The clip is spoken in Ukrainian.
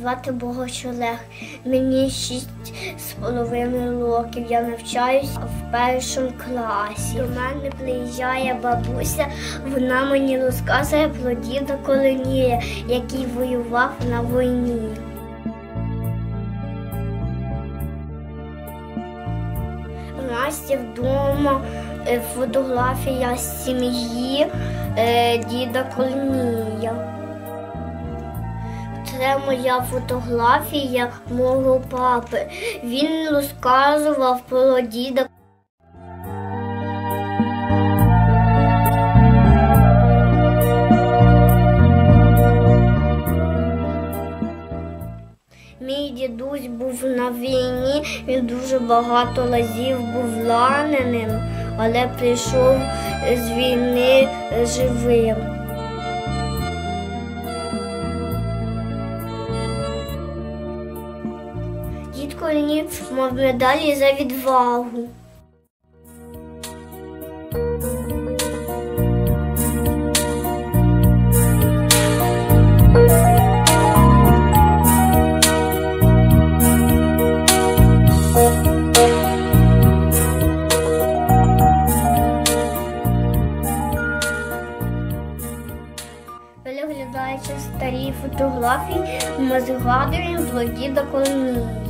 звати Богоч Олег. Мені шість з половиною років. Я навчаюсь в першому класі. До мене приїжджає бабуся, вона мені розказує про діда Колонія, який воював на війні. У нас вдома е, фотографія сім'ї е, діда Колонія. Це моя фотографія мого папи. Він розказував про діда. Мій дідусь був на війні, він дуже багато разів був раненим, але прийшов з війни живим. Дід Колінів мав медалі за відвагу. Переглядаючи старі фотографії, ми згадуємо про діда Коломію.